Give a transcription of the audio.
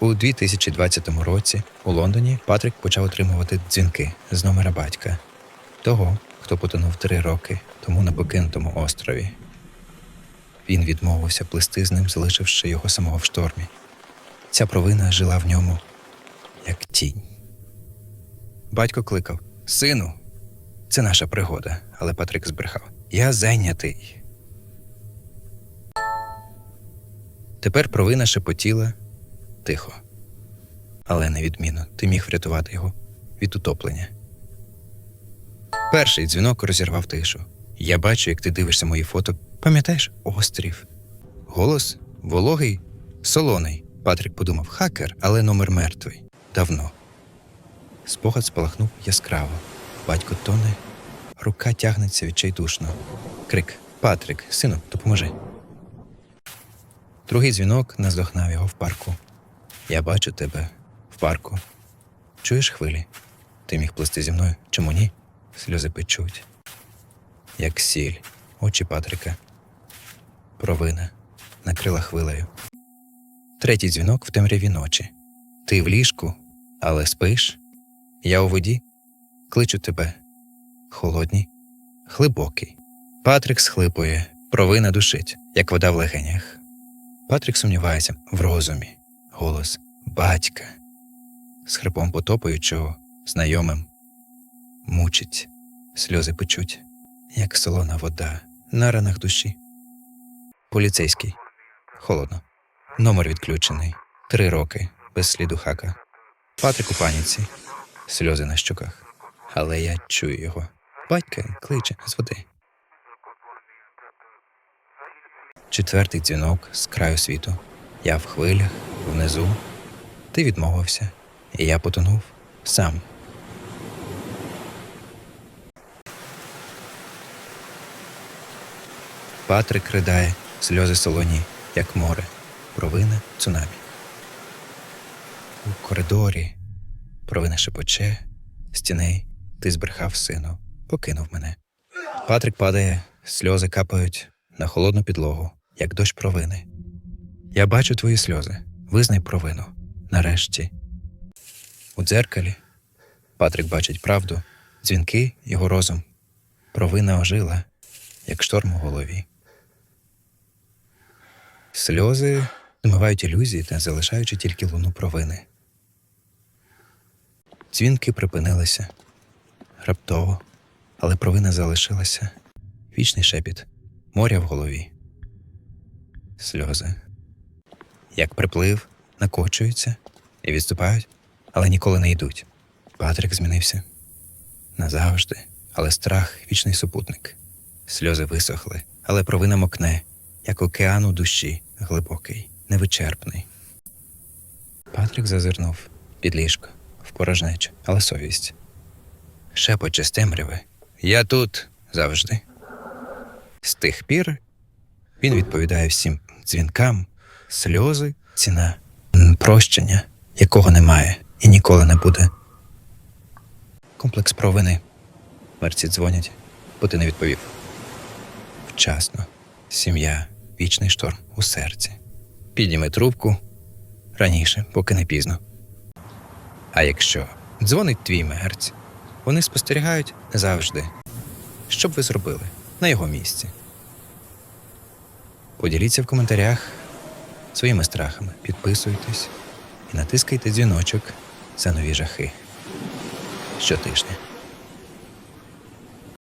У 2020 році у Лондоні Патрік почав отримувати дзвінки з номера батька, того, хто потонув три роки тому на покинутому острові. Він відмовився плисти з ним, залишивши його самого в штормі. Ця провина жила в ньому як тінь. Батько кликав: Сину, це наша пригода, але Патрик збрехав. Я зайнятий. Тепер провина шепотіла тихо. Але невідмінно, ти міг врятувати його від утоплення. Перший дзвінок розірвав тишу. Я бачу, як ти дивишся мої фото. Пам'ятаєш острів? Голос вологий, солоний. Патрік подумав хакер, але номер мертвий. Давно. Спогад спалахнув яскраво. Батько тоне, рука тягнеться відчайдушно. Крик: Патрік, сину, допоможи. Другий дзвінок наздогнав його в парку. Я бачу тебе в парку. Чуєш хвилі? Ти міг плисти зі мною, чому ні? Сльози печуть. Як сіль, очі Патрика. Провина накрила хвилею. Третій дзвінок в темряві ночі. Ти в ліжку, але спиш. Я у воді. Кличу тебе. Холодній, глибокий. Патрик схлипує, провина душить, як вода в легенях. Патрік сумнівається в розумі. Голос батька. З хрипом потопаючого, знайомим. Мучить, сльози печуть, як солона вода на ранах душі. Поліцейський. Холодно. Номер відключений. Три роки без сліду хака. Патрик у паніці. Сльози на щоках. Але я чую його. Батька кличе з води. Четвертий дзвінок з краю світу. Я в хвилях, внизу. Ти відмовився, і я потонув сам. Патрик ридає, сльози солоні, як море, провина цунамі. У коридорі провина шепоче, стіней, ти збрехав сину, покинув мене. Патрик падає, сльози капають на холодну підлогу, як дощ провини. Я бачу твої сльози, визнай провину. Нарешті. У дзеркалі Патрик бачить правду, дзвінки, його розум. Провина ожила, як шторм у голові. Сльози змивають ілюзії та залишаючи тільки луну провини. Дзвінки припинилися раптово, але провина залишилася. Вічний шепіт, моря в голові. Сльози. Як приплив, накочуються і відступають, але ніколи не йдуть. Патрик змінився назавжди, але страх вічний супутник. Сльози висохли, але провина мокне, як океан у душі, глибокий, невичерпний. Патрик зазирнув під ліжко, в порожнечу, але совість. Шепоче з темряви. Я тут завжди. З тих пір він відповідає всім дзвінкам, сльози, ціна, прощення, якого немає і ніколи не буде. Комплекс провини. Мерці дзвонять, бо ти не відповів. Вчасно. Сім'я, вічний шторм у серці. Підніми трубку раніше, поки не пізно. А якщо дзвонить твій мерць, вони спостерігають завжди. Що б ви зробили на його місці? Поділіться в коментарях своїми страхами, підписуйтесь і натискайте дзвіночок за нові жахи щотижня.